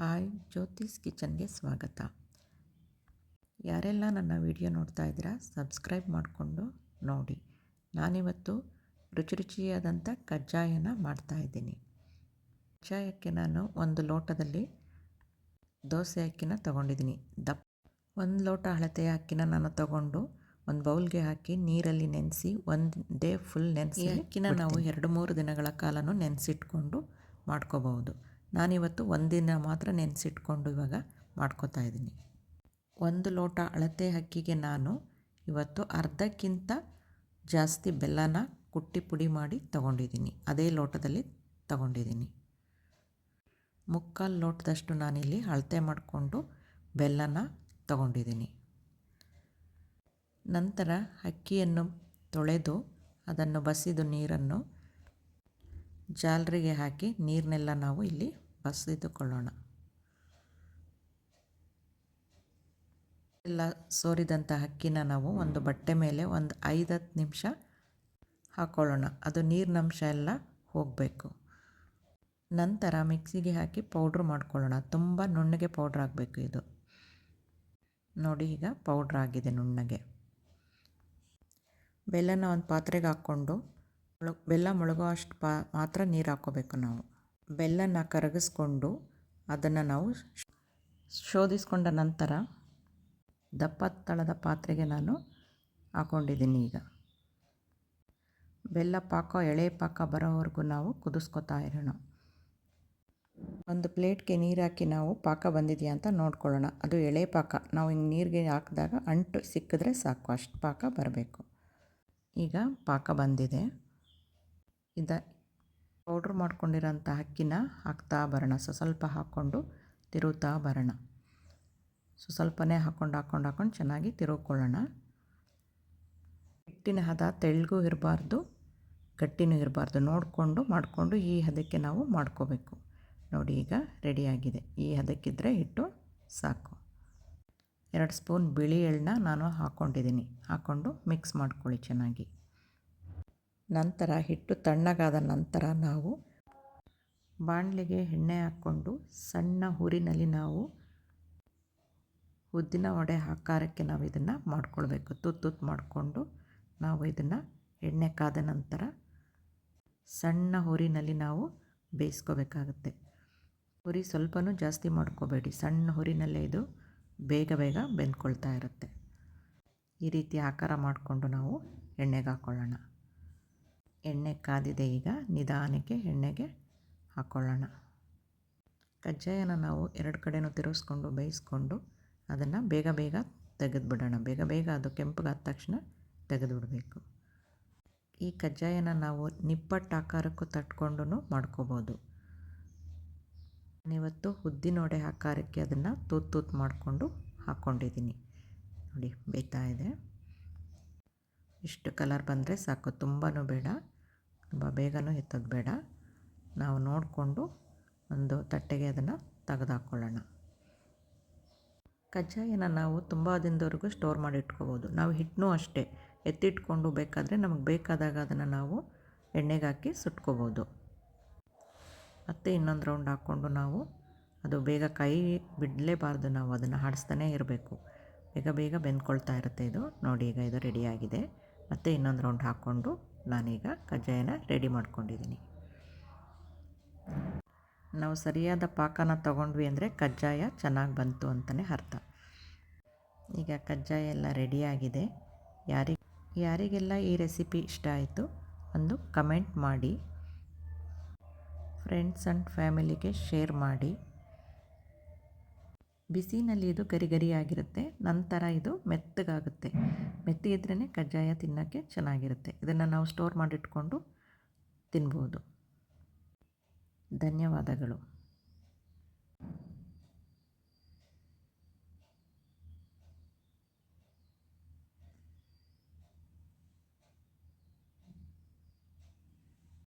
Hi Jyothi's ಕಿಚನ್ಗೆ ಸ್ವಾಗತ. ಯಾರೆಲ್ಲ ನನ್ನ ವಿಡಿಯೋ ನೋಡ್ತಾ ಇದ್ದೀರಾ ಸಬ್ಸ್ಕ್ರೈಬ್ ಮಾಡಿಕೊಂಡು ನೋಡಿ. ನಾನಿವತ್ತು ರುಚಿ ರುಚಿಯಾದಂಥ ಕಜ್ಜಾಯನ ಮಾಡ್ತಾಯಿದ್ದೀನಿ ಕಜ್ಜಾಯಕ್ಕೆ ನಾನು ಒಂದು ಲೋಟದಲ್ಲಿ ದೋಸೆ ಅಕ್ಕಿನ ತೊಗೊಂಡಿದ್ದೀನಿ. ದಪ್ಪ ಒಂದು ಲೋಟ ಅಳತೆಯ ಅಕ್ಕಿನ ನಾನು ತಗೊಂಡು ಒಂದು ಬೌಲ್ಗೆ ಹಾಕಿ ನೀರಲ್ಲಿ ನೆನೆಸಿ ಒಂದು ಡೇ ಫುಲ್ ನೆನೆಸಿ ಅಕ್ಕಿನ ನಾವು ಎರಡು ಮೂರು ದಿನಗಳ ಕಾಲನೂ ನೆನೆಸಿಟ್ಕೊಂಡು ಮಾಡ್ಕೋಬಹುದು. ನಾನಿವತ್ತು ಒಂದಿನ ಮಾತ್ರ ನೆನೆಸಿಟ್ಕೊಂಡು ಇವಾಗ ಮಾಡ್ಕೋತಾ ಇದ್ದೀನಿ. ಒಂದು ಲೋಟ ಅಳತೆ ಅಕ್ಕಿಗೆ ನಾನು ಇವತ್ತು ಅರ್ಧಕ್ಕಿಂತ ಜಾಸ್ತಿ ಬೆಲ್ಲನ ಕುಟ್ಟಿ ಪುಡಿ ಮಾಡಿ ತಗೊಂಡಿದ್ದೀನಿ. ಅದೇ ಲೋಟದಲ್ಲಿ ತಗೊಂಡಿದ್ದೀನಿ. ಮುಕ್ಕಾಲು ಲೋಟದಷ್ಟು ನಾನಿಲ್ಲಿ ಅಳತೆ ಮಾಡಿಕೊಂಡು ಬೆಲ್ಲನ ತಗೊಂಡಿದ್ದೀನಿ. ನಂತರ ಅಕ್ಕಿಯನ್ನು ತೊಳೆದು ಅದನ್ನು ಬಸಿದು ನೀರನ್ನು ಜಾಲರಿಗೆ ಹಾಕಿ ನೀರನ್ನೆಲ್ಲ ನಾವು ಇಲ್ಲಿ ಬಸಿದುಕೊಳ್ಳೋಣ ಎಲ್ಲ ಸೋರಿದಂಥ ಅಕ್ಕಿನ ನಾವು ಒಂದು ಬಟ್ಟೆ ಮೇಲೆ ಒಂದು ಐದು ಹತ್ತು ನಿಮಿಷ ಹಾಕ್ಕೊಳ್ಳೋಣ ಅದು ನೀರಿನಂಶ ಎಲ್ಲ ಹೋಗಬೇಕು. ನಂತರ ಮಿಕ್ಸಿಗೆ ಹಾಕಿ ಪೌಡ್ರ್ ಮಾಡ್ಕೊಳ್ಳೋಣ. ತುಂಬ ನುಣ್ಣಗೆ ಪೌಡ್ರ್ ಆಗಬೇಕು ಇದು. ನೋಡಿ ಈಗ ಪೌಡ್ರ್ ಆಗಿದೆ ನುಣ್ಣಗೆ. ಬೆಲ್ಲನ ಒಂದು ಪಾತ್ರೆಗೆ ಹಾಕ್ಕೊಂಡು ಬೆಲ್ಲ ಮುಳುಗೋ ಅಷ್ಟು ಪಾ, ಮಾತ್ರ ನೀರು ಹಾಕ್ಕೋಬೇಕು ನಾವು. ಬೆಲ್ಲನ ಕರಗಿಸ್ಕೊಂಡು ಅದನ್ನು ನಾವು ಶೋಧಿಸ್ಕೊಂಡ ನಂತರ ದಪ್ಪ ತಳದ ಪಾತ್ರೆಗೆ ನಾನು ಹಾಕ್ಕೊಂಡಿದ್ದೀನಿ ಈಗ. ಬೆಲ್ಲ ಪಾಕ, ಎಳೆ ಪಾಕ ಬರೋವರೆಗೂ ನಾವು ಕುದಿಸ್ಕೊತಾ ಇರೋಣ. ಒಂದು ಪ್ಲೇಟ್ಗೆ ನೀರು ಹಾಕಿ ನಾವು ಪಾಕ ಬಂದಿದೆಯಾ ಅಂತ ನೋಡ್ಕೊಳ್ಳೋಣ. ಅದು ಎಳೆ ಪಾಕ. ನಾವು ಹಿಂಗೆ ನೀರಿಗೆ ಹಾಕಿದಾಗ ಅಂಟು ಸಿಕ್ಕಿದ್ರೆ ಸಾಕು. ಅಷ್ಟು ಪಾಕ ಬರಬೇಕು. ಈಗ ಪಾಕ ಬಂದಿದೆ. ಇದ ಪೌಡ್ರ್ ಮಾಡ್ಕೊಂಡಿರೋಂಥ ಅಕ್ಕಿನ ಹಾಕ್ತಾ ಬರೋಣ. ಸೊ ಸ್ವಲ್ಪ ಹಾಕ್ಕೊಂಡು ತಿರುತ್ತಾ ಬರೋಣ. ಸೊ ಸ್ವಲ್ಪನೇ ಹಾಕ್ಕೊಂಡು ಹಾಕ್ಕೊಂಡು ಹಾಕ್ಕೊಂಡು ಚೆನ್ನಾಗಿ ತಿರುಕೊಳ್ಳೋಣ ಹಿಟ್ಟಿನ ಹದ ತೆಳ್ಳಗೂ ಇರಬಾರ್ದು, ಗಟ್ಟಿನೂ ಇರಬಾರ್ದು. ನೋಡಿಕೊಂಡು ಮಾಡಿಕೊಂಡು ಈ ಹದಕ್ಕೆ ನಾವು ಮಾಡ್ಕೋಬೇಕು. ನೋಡಿ ಈಗ ರೆಡಿಯಾಗಿದೆ. ಈ ಹದಕ್ಕಿದ್ರೆ ಹಿಟ್ಟು ಸಾಕು. ಎರಡು ಸ್ಪೂನ್ ಬಿಳಿ ಎಳ್ಳನ್ನ ನಾನು ಹಾಕ್ಕೊಂಡಿದ್ದೀನಿ ಹಾಕ್ಕೊಂಡು ಮಿಕ್ಸ್ ಮಾಡ್ಕೊಳ್ಳಿ ಚೆನ್ನಾಗಿ. ನಂತರ ಹಿಟ್ಟು ತಣ್ಣಗಾದ ನಂತರ ನಾವು ಬಾಣಲೆಗೆ ಎಣ್ಣೆ ಹಾಕ್ಕೊಂಡು ಸಣ್ಣ ಹುರಿನಲ್ಲಿ ನಾವು ಉದ್ದಿನ ವಡೆ ಆಕಾರಕ್ಕೆ ನಾವು ಇದನ್ನು ಮಾಡ್ಕೊಳ್ಬೇಕು. ತುತ್ತು ತುತ್ತು ಮಾಡಿಕೊಂಡು ನಾವು ಇದನ್ನು ಎಣ್ಣೆ ಕಾದ ನಂತರ ಸಣ್ಣ ಹುರಿನಲ್ಲಿ ನಾವು ಬೇಯಿಸ್ಕೋಬೇಕಾಗುತ್ತೆ. ಹುರಿ ಸ್ವಲ್ಪನೂ ಜಾಸ್ತಿ ಮಾಡ್ಕೋಬೇಡಿ. ಸಣ್ಣ ಹುರಿನಲ್ಲೇ ಇದು ಬೇಗ ಬೇಗ ಬೆಂದ್ಕೊಳ್ತಾ ಇರುತ್ತೆ. ಈ ರೀತಿ ಆಕಾರ ಮಾಡಿಕೊಂಡು ನಾವು ಎಣ್ಣೆಗೆ ಹಾಕ್ಕೊಳ್ಳೋಣ ಎಣ್ಣೆ ಕಾದಿದೆ ಈಗ, ನಿಧಾನಕ್ಕೆ ಎಣ್ಣೆಗೆ ಹಾಕ್ಕೊಳ್ಳೋಣ ಕಜ್ಜಾಯನ ನಾವು ಎರಡು ಕಡೆಯೂ ತಿರುಗಿಸ್ಕೊಂಡು ಬೇಯಿಸ್ಕೊಂಡು ಅದನ್ನು ಬೇಗ ಬೇಗ ತೆಗೆದುಬಿಡೋಣ. ಬೇಗ ಬೇಗ ಅದು ಕೆಂಪಗಾದ ತಕ್ಷಣ ತೆಗೆದುಬಿಡಬೇಕು. ಈ ಕಜ್ಜಾಯನ ನಾವು ನಿಪ್ಪಟ್ಟು ಆಕಾರಕ್ಕೂ ತಟ್ಕೊಂಡು ಮಾಡ್ಕೋಬೋದು. ನಾನಿವತ್ತು ಉದ್ದಿನೋಡೆ ಆಕಾರಕ್ಕೆ ಅದನ್ನು ತೂತ್ ತೂತ್ ಮಾಡಿಕೊಂಡು ಹಾಕ್ಕೊಂಡಿದ್ದೀನಿ. ನೋಡಿ, ಬೇಯ್ತಾ ಇದೆ. ಇಷ್ಟು ಕಲರ್ ಬಂದರೆ ಸಾಕು ತುಂಬಾ ಬೇಡ. ತುಂಬ ಬೇಗನೂ ಎತ್ತೋದು ಬೇಡ ನಾವು ನೋಡಿಕೊಂಡು ಒಂದು ತಟ್ಟೆಗೆ ಅದನ್ನು ತೆಗೆದಾಕ್ಕೊಳ್ಳೋಣ ಕಜ್ಜಾಯನ ನಾವು ತುಂಬ ದಿನದವರೆಗೂ ಸ್ಟೋರ್ ಮಾಡಿ ಇಟ್ಕೋಬೋದು. ನಾವು ಹಿಟ್ಟನ್ನೂ ಅಷ್ಟೇ ಎತ್ತಿಟ್ಕೊಂಡು ಬೇಕಾದರೆ ನಮಗೆ ಬೇಕಾದಾಗ ಅದನ್ನು ನಾವು ಎಣ್ಣೆಗೆ ಹಾಕಿ ಸುಟ್ಕೋಬೋದು. ಮತ್ತು ಇನ್ನೊಂದು ರೌಂಡ್ ಹಾಕ್ಕೊಂಡು ನಾವು ಅದು ಬೇಗ ಕೈ ಬಿಡಲೇಬಾರ್ದು. ನಾವು ಅದನ್ನು ಹಾಡಿಸ್ತಾನೇ ಇರಬೇಕು. ಬೇಗ ಬೇಗ ಬೆಂದ್ಕೊಳ್ತಾ ಇರುತ್ತೆ ಇದು. ನೋಡಿ, ಈಗ ಇದು ರೆಡಿಯಾಗಿದೆ. ಮತ್ತು ಇನ್ನೊಂದು ರೌಂಡ್ ಹಾಕ್ಕೊಂಡು ನಾನೀಗ ಕಜ್ಜಾಯನ ರೆಡಿ ಮಾಡ್ಕೊಂಡಿದ್ದೀನಿ. ನಾವು ಸರಿಯಾದ ಪಾಕನ ತಗೊಂಡ್ವಿ ಅಂದರೆ ಕಜ್ಜಾಯ ಚೆನ್ನಾಗಿ ಬಂತು ಅಂತಲೇ ಅರ್ಥ. ಈಗ ಕಜ್ಜಾಯ ಎಲ್ಲ ರೆಡಿಯಾಗಿದೆ ಯಾರಿಗೆ ಯಾರಿಗೆಲ್ಲ ಈ ರೆಸಿಪಿ ಇಷ್ಟ ಆಯಿತು ಒಂದು ಕಮೆಂಟ್ ಮಾಡಿ. ಫ್ರೆಂಡ್ಸ್ ಆ್ಯಂಡ್ ಫ್ಯಾಮಿಲಿಗೆ ಶೇರ್ ಮಾಡಿ. ಬಿಸಿನಲ್ಲಿ ಇದು ಗರಿಗರಿಯಾಗಿರುತ್ತೆ, ನಂತರ ಇದು ಮೆತ್ತಗಾಗುತ್ತೆ. ಮೆತ್ತಗಿದ್ರೇ ಕಜ್ಜಾಯ ತಿನ್ನೋಕ್ಕೆ ಚೆನ್ನಾಗಿರುತ್ತೆ. ಇದನ್ನು ನಾವು ಸ್ಟೋರ್ ಮಾಡಿಟ್ಕೊಂಡು ತಿನ್ಬೋದು. ಧನ್ಯವಾದಗಳು.